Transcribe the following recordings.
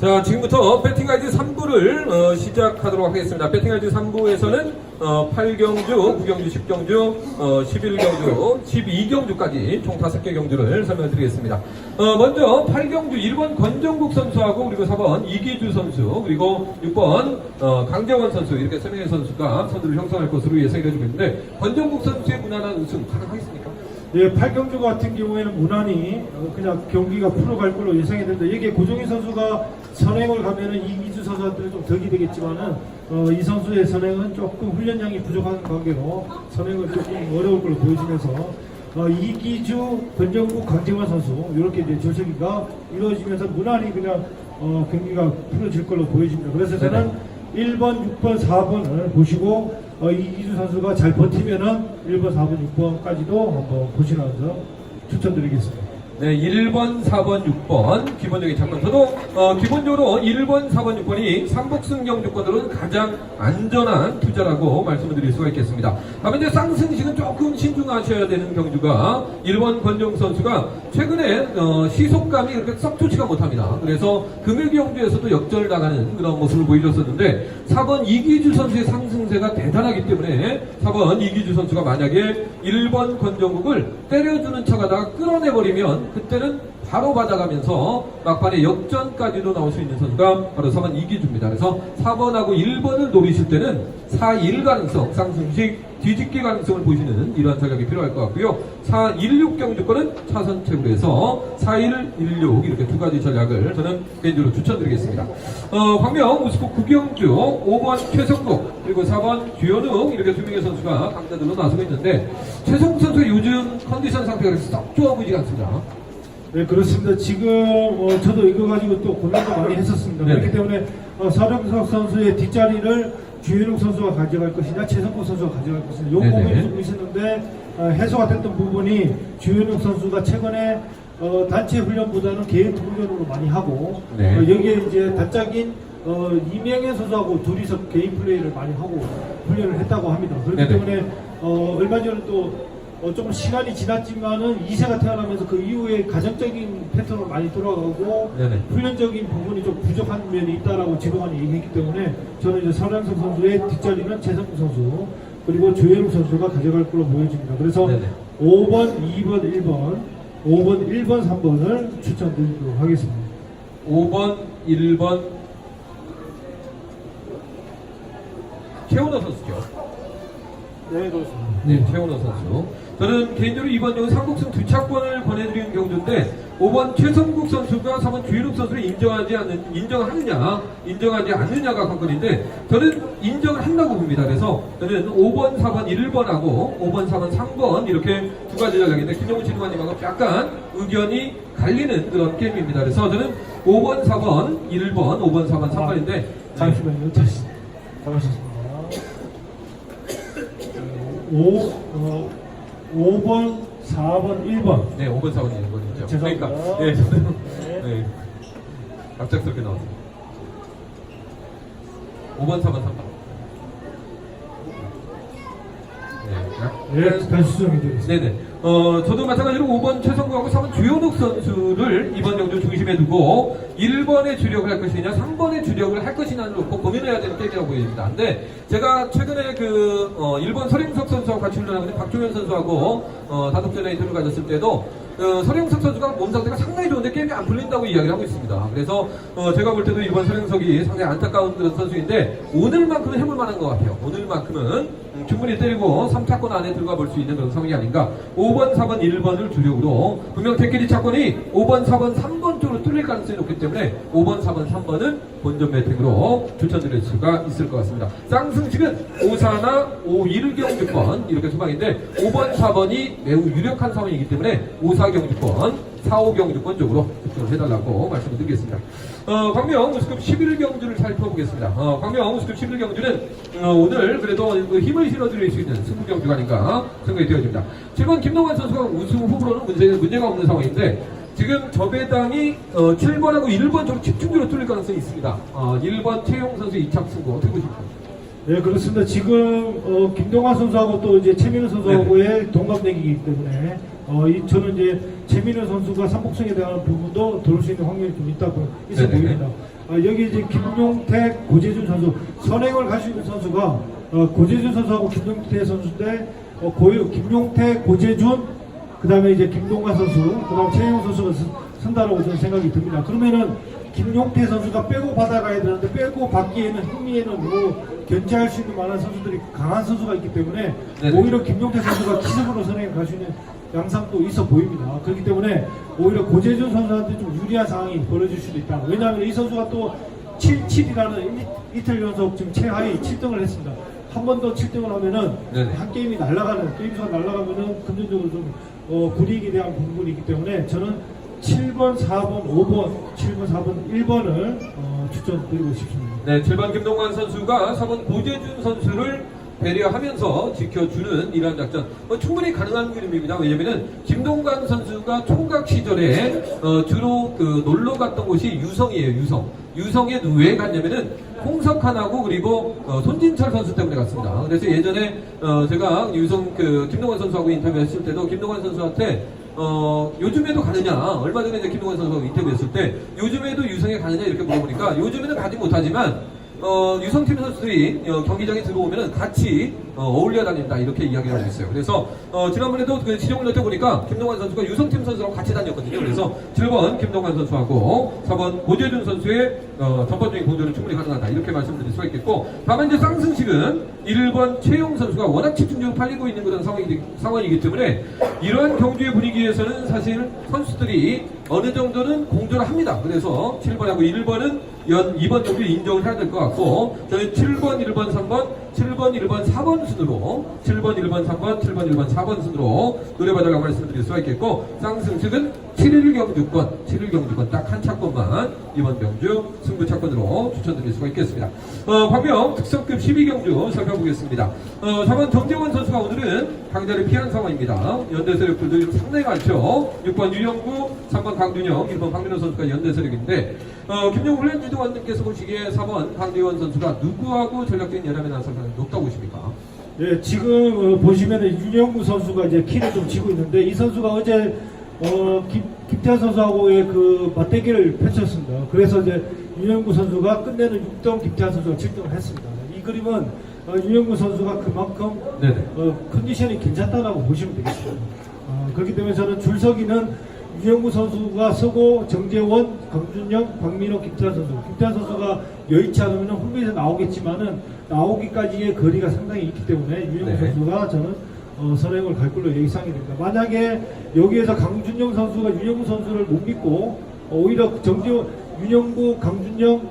자, 지금부터 배팅가이드 3부를 어, 시작하도록 하겠습니다. 배팅가이드 3부에서는 어, 8경주, 9경주, 10경주, 어, 11경주, 12경주까지 총 5개 경주를 설명드리겠습니다. 어, 먼저 8경주 1번 권정국 선수하고 그리고 4번 이기주 선수 그리고 6번 어, 강재원 선수 이렇게 3명의 선수가 선두를 형성할 것으로 예상이 되고 있는데 권정국 선수의 무난한 우승 가능하겠습니까? 예, 8경주 같은 경우에는 무난히 어, 그냥 경기가 풀어갈 걸로 예상이 되는데 이게 고종희 선수가 선행을 가면은 이기주 선수한테는 좀 덕이 되겠지만은 어, 이 선수의 선행은 조금 훈련량이 부족한 관계로 선행을 조금 어려울 걸로 보여지면서 어, 이기주, 권정국, 강재원 선수 이렇게 이제 조석이가 이루어지면서 무난히 그냥 어, 경기가 풀어질 걸로 보여집니다. 그래서 저는 1번, 6번, 4번을 보시고 어, 이기주 선수가 잘 버티면은 1번, 4번, 6번까지도 한번 보시면서 추천드리겠습니다. 네, 1번, 4번, 6번 기본적인 장면. 저도 어, 기본적으로 1번, 4번, 6번이 삼복승 경주권으로는 가장 안전한 투자라고 말씀을 드릴 수가 있겠습니다. 다만 이제 쌍승식은 조금 신중하셔야 되는 경주가 1번 권정 선수가 최근에 어, 시속감이 그렇게 썩 좋지가 못합니다. 그래서 금일 경주에서도 역전을 나가는 그런 모습을 보여줬었는데 4번 이기주 선수의 상승세가 대단하기 때문에 4번 이기주 선수가 만약에 1번 권정국을 때려주는 척하다가 끌어내버리면 그때는 바로 받아가면서 막판에 역전까지도 나올 수 있는 선수가 바로 4번 이기주입니다. 그래서 4번하고 1번을 노리실 때는 4-1 가능성, 쌍승식 뒤집기 가능성을 보시는 이러한 전략이 필요할 것 같고요. 4-1-6 경주권은 차선책으로 해서 4-1-1-6 이렇게 두 가지 전략을 저는 개인적으로 추천드리겠습니다. 어, 광명 우스포 구경주 5번 최성국 그리고 4번 주현웅 이렇게 두 명의 선수가 강자들로 나서고 있는데 최성국 선수의 요즘 컨디션 상태가 그렇게 썩 좋아 보이지가 않습니다. 네, 그렇습니다. 지금 어, 저도 이거 가지고 또 고민도 많이 했었습니다. 네네. 그렇기 때문에 어, 서령석 선수의 뒷자리를 주현욱 선수가 가져갈 것이냐, 최성국 선수가 가져갈 것이냐, 요 네네. 고민이 좀 있었는데 어, 해소가 됐던 부분이 주현욱 선수가 최근에 어, 단체 훈련보다는 개인 훈련으로 많이 하고 네. 어, 여기에 이제 단짝인 어, 이명현 선수하고 둘이서 개인 플레이를 많이 하고 훈련을 했다고 합니다. 그렇기 네네. 때문에 어, 얼마 전에 또 어, 조금 시간이 지났지만은 2세가 태어나면서 그 이후에 가정적인 패턴으로 많이 돌아가고 네네. 훈련적인 부분이 좀 부족한 면이 있다라고 지도관이 얘기했기 때문에 저는 이제 서량석 선수의 뒷자리는 최성구 선수 그리고 조현욱 선수가 가져갈 걸로 보여집니다. 그래서 네네. 5번, 2번, 1번, 5번, 1번, 3번을 추천드리도록 하겠습니다. 5번, 1번 최원호 선수죠. 네, 그렇습니다. 네, 최원호 선수. 저는 개인적으로 이번 경우 삼국승 두 차권을 권해드리는 경주인데 5번 최성국 선수가 4번 주일욱 선수를 인정하지 않는 인정하느냐 인정하지 않느냐가 관건인데 저는 인정을 한다고 봅니다. 그래서 저는 5번, 4번, 1번하고 5번, 4번, 3번 이렇게 두 가지 전략인데 김영훈 지도관님하고 약간 의견이 갈리는 그런 게임입니다. 그래서 저는 5번, 4번, 1번, 5번, 4번, 3번인데 잠시만요. 다시. 잘하셨습니다. 5, 어, 5번, 4번, 1번. 네, 5번, 4번, 1번이죠. 죄송합니다. 그러니까, 네, 저는, 네. 네. 갑작스럽게 나왔어요. 5번, 4번, 3번. 네. 네, 다시 수정해 드리겠습니다. 네네. 어, 저도 마찬가지로 5번 최성구하고 4번 주현욱 선수를 이번 경주 중심에 두고 1번의 주력을 할 것이냐, 3번의 주력을 할 것이냐를 놓고 고민해야 되는 게임이라고 보입니다. 근데 제가 최근에 그, 어, 1번 서림석 선수하고 같이 훈련하고 있는 박종현 선수하고, 어, 단독전에 인터뷰를 가졌을 때도 어, 서령석 선수가 몸 상태가 상당히 좋은데 게임이 안 풀린다고 이야기를 하고 있습니다. 그래서 어, 제가 볼 때도 이번 서령석이 상당히 안타까운 그런 선수인데 오늘만큼은 해볼 만한 것 같아요. 오늘만큼은 음, 충분히 때리고 3차권 안에 들어가 볼 수 있는 그런 상황이 아닌가. 5번, 4번, 1번을 주력으로 분명 태끼리 차권이 5번, 4번, 3번 쪽으로 뚫릴 가능성이 높기 때문에 5번, 4번, 3번은 본전 매팅으로 추천드릴 수가 있을 것 같습니다. 쌍승식은 5사나 5, 1경주권 이렇게 수방인데 5번, 4번이 매우 유력한 상황이기 때문에 5, 4경주권, 4, 5경주권 쪽으로 집중을 해달라고 말씀을 드리겠습니다. 어, 광명 우스급 11경주를 살펴보겠습니다. 어, 광명 우스급 11경주는 어, 오늘 그래도 그 힘을 실어드릴 수 있는 승부경주가 아닌가 생각이 되어집니다. 7번 김동환 선수가 우승 후보로는 문제, 문제가 없는 상황인데 지금 저배당이 어, 7번하고 1번 쪽으로 집중적으로 뚫릴 가능성이 있습니다. 어, 1번 최용 선수 2차 승부 어떻게 보십니까? 네, 그렇습니다. 지금 어, 김동환 선수하고 또 이제 최민우 선수하고의 동갑내기이기 때문에 어, 이, 저는 이제 최민우 선수가 삼복승에 대한 부분도 돌을 수 있는 확률이 좀 있다 보, 있어 네네. 보입니다. 아, 여기 이제 김용택, 고재준 선수 선행을 갈수 있는 선수가 어, 고재준 선수하고 김용택 선수인데 어, 고유 김용택, 고재준 그다음에 이제 김동관 선수, 그다음 최영 선수가 선- 선다라고 저는 생각이 듭니다. 그러면은 김용태 선수가 빼고 받아가야 되는데 빼고 받기에는 흥미에는 뭐 견제할 수 있는 만한 선수들이 강한 선수가 있기 때문에 네네. 오히려 김용태 선수가 기습으로 선행에 갈 수 있는 양상도 있어 보입니다. 그렇기 때문에 오히려 고재준 선수한테 좀 유리한 상황이 벌어질 수도 있다. 왜냐하면 이 선수가 또 7, 7이라는 이 틀 연속 지금 최하위 7등을 했습니다. 한 번 더 7등을 하면은 네네. 한 게임이 날아가는 게임 수가 날아가면은 금전적으로 좀 어, 불이익에 대한 부분이 있기 때문에 저는 7번, 4번, 5번, 7번, 4번, 1번을 어, 추천드리고 싶습니다. 네, 7번 김동관 선수가 4번 고재준 선수를 배려하면서 지켜주는 이러한 작전 뭐 충분히 가능한 그림입니다. 왜냐면은 김동관 선수가 총각 시절에 어, 주로 그 놀러 갔던 곳이 유성이에요. 유성. 유성에 왜 갔냐면은 홍석환하고 그리고 어, 손진철 선수 때문에 갔습니다. 그래서 예전에 어, 제가 유성 그 김동관 선수하고 인터뷰했을 때도 김동관 선수한테 어, 요즘에도 가느냐, 얼마 전에 이제 김동관 선수하고 인터뷰했을 때, 요즘에도 유성에 가느냐 이렇게 물어보니까, 요즘에는 가지 못하지만, 어, 유성팀 선수들이 어, 경기장에 들어오면은 같이 어, 울려 다닌다 이렇게 이야기를 하고 있어요. 그래서 어, 지난번에도 그 지정을 때 보니까 김동관 선수가 유성팀 선수랑 같이 다녔거든요. 그래서 7번 김동관 선수하고 4번 고재준 선수의 어, 전반적인 공조는 충분히 가능하다 이렇게 말씀드릴 수가 있겠고 다만 이제 쌍승식은 1번 최용 선수가 워낙 집중적으로 팔리고 있는 그런 상황이기, 상황이기 때문에 이러한 경주의 분위기에서는 사실 선수들이 어느 정도는 공조를 합니다. 그래서 7번하고 1번은 연 2번 정도 인정을 해야 될 것 같고 저희 7번, 1번, 3번, 7번, 1번, 4번 순으로 7번, 1번, 3번, 7번, 1번, 4번 순으로 노래받아가 말씀드릴 수가 있겠고 쌍승측은 7일 경주권, 7일 경주권 딱 한 차권만 이번 경주 승부 차권으로 추천드릴 수가 있겠습니다. 어, 광명 특성급 12경주 살펴보겠습니다. 어, 4번 정재원 선수가 오늘은 강자를 피한 상황입니다. 연대 세력들도 상당히 많죠. 6번 유영구, 3번 강준영, 1번 박민호 선수가 연대 세력인데 어, 김용 훈련 주도관님께서 보시기에 4번 강재원 선수가 누구하고 전략적인 열람에 나설 가능성이 높다고 보십니까? 예, 지금 어, 보시면은 윤영구 선수가 이제 키를 좀 쥐고 있는데 이 선수가 어제 어, 김, 김태환 선수하고의 그 맞대결을 펼쳤습니다. 그래서 이제 윤영구 선수가 끝내는 6등, 김태환 선수가 7등을 했습니다. 이 그림은 어, 윤영구 선수가 그만큼 네네. 어, 컨디션이 괜찮다라고 보시면 되겠습니다. 어, 그렇기 때문에 저는 줄서기는 유영구 선수가 서고 정재원, 강준영, 박민호, 김태환 선수. 김태환 선수가 여의치 않으면 홈에서 나오겠지만은 나오기까지의 거리가 상당히 있기 때문에 유영구 네. 선수가 저는 어, 선행을 갈 걸로 예상이 됩니다. 만약에 여기에서 강준영 선수가 유영구 선수를 못 믿고 어, 오히려 정재원, 윤영구, 강준영,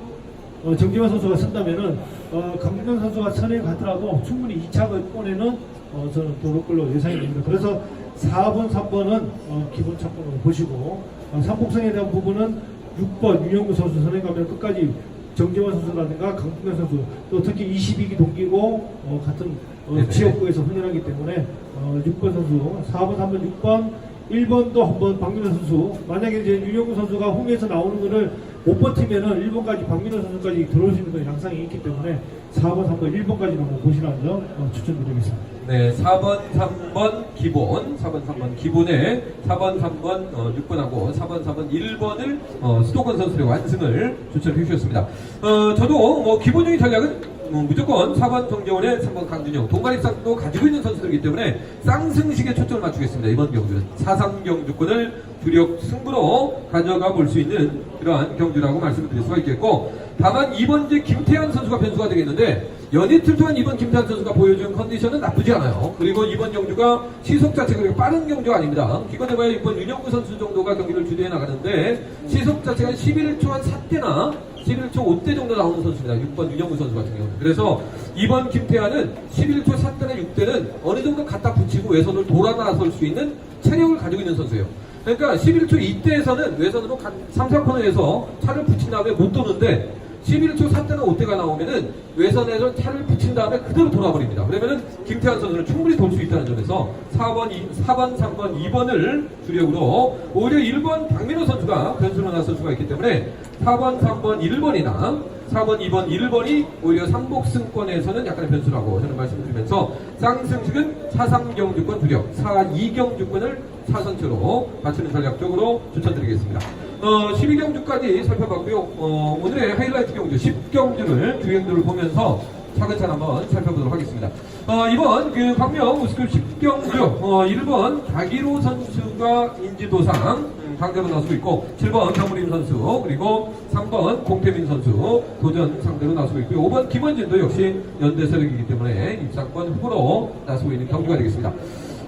어, 정재원 선수가 쓴다면은 어, 강준영 선수가 선행 가더라도 충분히 2차 권에는 어, 저는 도를 걸로 예상이 됩니다. 그래서 4번, 3번은 어, 기본 차권으로 보시고 어, 삼복성에 대한 부분은 6번 윤영구 선수 선행 가면 끝까지 정재원 선수라든가 강준영 선수 또 특히 22기 동기고 어, 같은 어. 지역구에서 훈련하기 때문에 어, 6번 선수 4번, 3번, 6번 1번도 한번 박민호 선수 만약에 이제 윤영구 선수가 홈에서 나오는 거를 못 버티면은 1번까지 박민호 선수까지 들어올 수 있는 양상이 있기 때문에 4번, 3번, 1번까지 한번 보시라는 점 어, 추천드리겠습니다. 네, 4번, 3번 기본, 4번, 3번 기본에 4번, 3번, 어, 6번하고 4번, 4번, 1번을 어, 수도권 선수의 완승을 추천해 주셨습니다. 어, 저도 뭐 기본적인 전략은 뭐 무조건 4번 정재원에 3번 강준영 동가입상도 가지고 있는 선수들이기 때문에 쌍승식에 초점을 맞추겠습니다. 이번 경주는 사상 경주권을 주력 승부로 가져가 볼 수 있는 그러한 경주라고 말씀을 드릴 수가 있겠고 다만 이번 이제 김태환 선수가 변수가 되겠는데 연이틀 동안 이번 김태환 선수가 보여준 컨디션은 나쁘지 않아요. 그리고 이번 경주가 시속 자체가 그렇게 빠른 경주가 아닙니다. 기껏해봐야 이번 윤영구 선수 정도가 경기를 주도해 나가는데 시속 자체가 11초 한 4대나 11초 5대 정도 나오는 선수입니다. 6번 윤영구 선수 같은 경우는. 그래서 이번 김태환은 11초 4대나 6대는 어느 정도 갖다 붙이고 외선을 돌아 나설 수 있는 체력을 가지고 있는 선수예요. 그러니까 11초 이때에서는 외선으로 3, 4코너에서 차를 붙인 다음에 못 도는데 11초 4대나 5대가 나오면은 외선에서 차를 붙인 다음에 그대로 돌아버립니다. 그러면은 김태환 선수는 충분히 돌 수 있다는 점에서 4번, 2, 4번, 3번, 2번을 주력으로 오히려 1번 박민호 선수가 변수로 나설 수가 있기 때문에 4번, 3번, 1번이나 4번, 2번, 1번이 오히려 삼복승권에서는 약간의 변수라고 저는 말씀드리면서 쌍승식은 사상경주권 두력, 사이경주권을 사선처로 갖추는 전략적으로 추천드리겠습니다. 어, 12경주까지 살펴봤고요. 어, 오늘의 하이라이트 경주 10경주를 주행들을 보면서 차근차근 한번 살펴보도록 하겠습니다. 어, 이번 그 광명 우스급 10경주 어, 1번 박일호 선수가 인지도상 음, 상대로 나서고 있고 7번 정우림 선수 그리고 3번 공태민 선수 도전 상대로 나서고 있고요. 5번 김원진도 역시 연대 세력이기 때문에 입상권 후보로 나서고 있는 경주가 되겠습니다.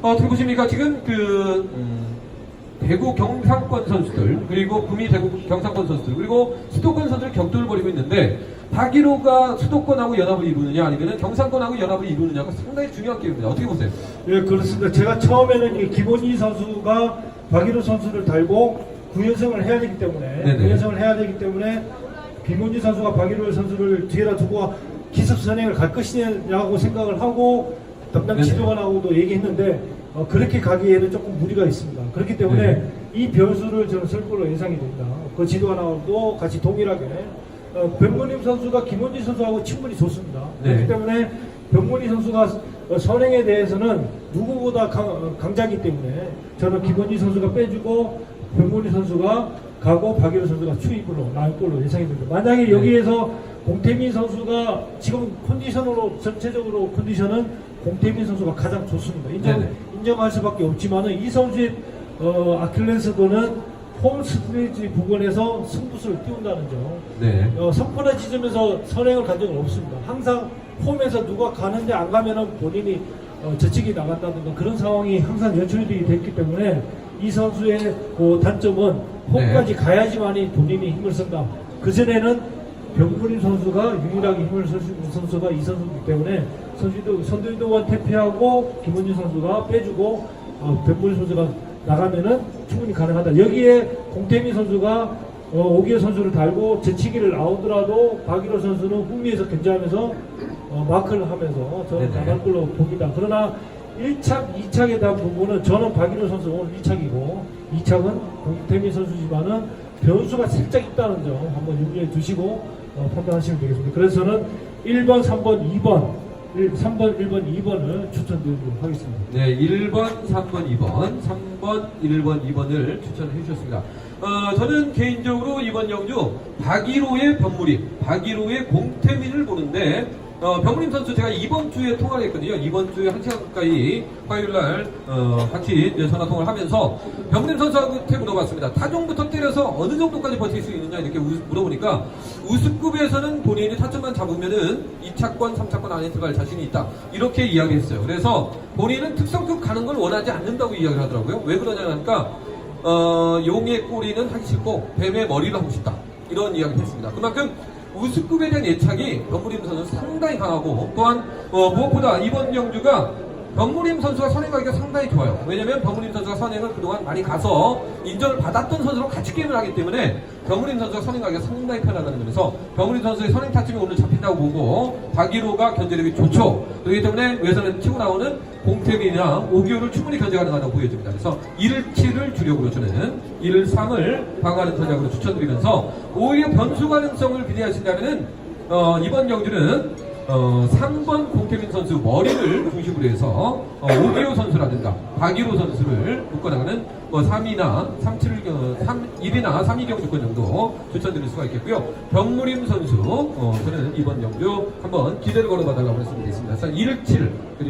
어, 어떻게 보십니까? 지금 그 음, 대구 경상권 선수들 그리고 구미 대구 경상권 선수들 그리고 수도권 선수들 격돌을 벌이고 있는데 박일호가 수도권하고 연합을 이루느냐 아니면 경상권하고 연합을 이루느냐가 상당히 중요한 게임입니다. 어떻게 보세요? 예, 그렇습니다. 제가 처음에는 이 김원희 선수가 박일호 선수를 달고 9연승을 해야 되기 때문에 네네. 9연승을 해야 되기 때문에 김원희 선수가 박일호 선수를 뒤에다 두고 기습 선행을 갈 것이냐고 생각을 하고 담당. 지도관하고도 얘기했는데 어, 그렇게 가기에는 조금 무리가 있습니다. 그렇기 때문에 네. 이 변수를 저는 쓸 걸로 예상이 됩니다. 그 지도관하고도 같이 동일하게 어, 백문임 선수가 김원희 선수하고 친분이 좋습니다. 네. 그렇기 때문에 병문희 선수가 어, 선행에 대해서는 누구보다 강, 어, 강자기 때문에 저는 김원희 선수가 빼주고 병문희 선수가 가고 박일호 선수가 추입으로 나올 걸로 예상이 됩니다. 만약에 네. 여기에서 공태민 선수가 지금 컨디션으로 전체적으로 컨디션은 공태민 선수가 가장 좋습니다. 인정, 네네. 인정할 수밖에 없지만은 이 선수의 어, 아킬레스건은 홈 스트레이지 부근에서 승부수를 띄운다는 점. 네. 어, 선포나 지점에서 선행을 간 적은 없습니다. 항상 홈에서 누가 가는데 안 가면은 본인이 어, 저측이 나간다든가 그런 상황이 항상 연출이 됐기 때문에 이 선수의 그 단점은 홈까지 가야지만이 본인이 힘을 쓴다. 그전에는 병문인 선수가 유일하게 힘을 쓸 수 있는 선수가 이 선수이기 때문에 선수도 선두이동원 퇴폐하고 김원준 선수가 빼주고 어, 병문인 선수가 나가면은 충분히 가능하다. 여기에 공태민 선수가 어, 오기호 선수를 달고 제치기를 나오더라도 박일호 선수는 흥미에서 견제하면서 어, 마크를 하면서 저는 걸로 봅니다. 그러나 1착, 2착에 대한 부분은 저는 박일호 선수 오늘 2착이고 2착은 공태민 선수지만은 변수가 살짝 있다는 점 한번 염두에 두시고 어, 판단하시면 되겠습니다. 그래서 저는 1번, 3번, 2번, 1, 3번, 1번, 2번을 추천드리도록 하겠습니다. 네, 1번, 3번, 2번, 3번, 1번, 2번을 추천해 주셨습니다. 어, 저는 개인적으로 이번 영주 박일호의 변무림, 박일호의 공태민을 보는데 어, 병무림 선수 제가 이번 주에 통화를 했거든요. 이번 주에 한 시간 가까이 화요일 날 어, 같이 전화 통화를 하면서 병무림 선수한테 물어봤습니다. 타종부터 때려서 어느 정도까지 버틸 수 있느냐 이렇게 우- 물어보니까 우승급에서는 본인이 타점만 잡으면은 2차권, 3차권 안에 들어갈 자신이 있다. 이렇게 이야기했어요. 그래서 본인은 특성급 가는 걸 원하지 않는다고 이야기를 하더라고요. 왜 그러냐 하니까 어, 용의 꼬리는 하기 싫고 뱀의 머리를 하고 싶다. 이런 이야기를 했습니다. 그만큼 우승급에 대한 예착이 변무림 선수는 상당히 강하고 또한 어, 무엇보다 이번 경주가 변무림 선수가 선행하기가 상당히 좋아요. 왜냐면 변무림 선수가 선행을 그동안 많이 가서 인정을 받았던 선수로 같이 게임을 하기 때문에 변무림 선수가 선행하기가 상당히 편하다는 점에서 변무림 선수의 선행 타점이 오늘 잡힌다고 보고 박일호가 견제력이 좋죠. 그렇기 때문에 외선에 치고 나오는 공태민이나 오기호를 충분히 견제 가능하다고 보여집니다. 그래서 1, 7을 주력으로 저는 1, 3을 방어하는 전략으로 추천드리면서 오히려 변수 가능성을 기대하신다면은 어, 이번 경주는 어, 3번 공태민 선수 머리를 중심으로 해서 어, 오기호 선수라든가 박일호 선수를 묶어나가는 뭐 3위나 3, 7, 어, 3, 1위나 3위 경주권 정도 추천드릴 수가 있겠고요. 병무림 선수 어, 저는 이번 경주 한번 기대를 걸어봐달라고 말씀드리겠습니다. 1, 7 그리고